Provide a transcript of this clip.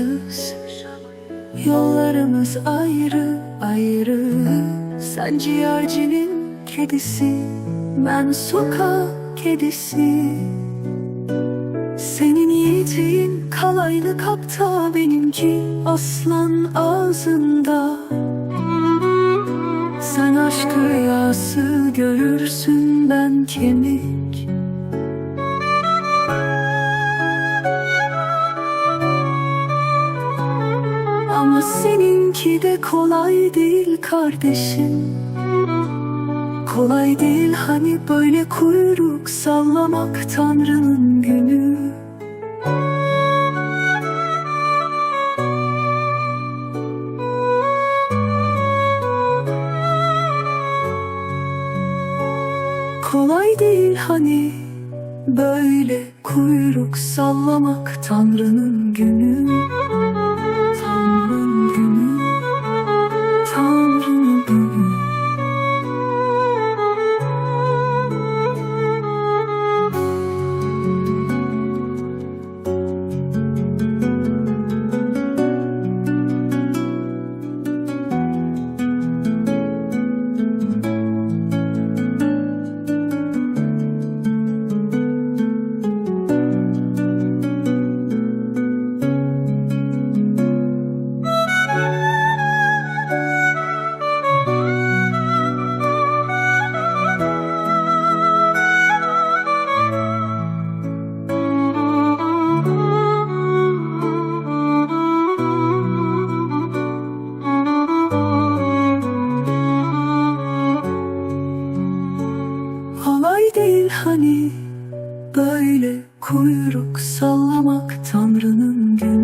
ayrıyız. Yollarımız ayrı ayrı. Sen ciğercinin kedisi Ben sokak kedisi. Senin yiğitin kalaylı kapta Benimki aslan ağzında. Sen aşk rüyası görürsün ben kemik. Ama seninki de kolay değil kardeşim. Kolay değil hani böyle kuyruk sallamak Tanrı'nın günü. Kolay değil hani böyle kuyruk sallamak Tanrı'nın günü hani böyle kuyruk sallamak Tanrı'nın günü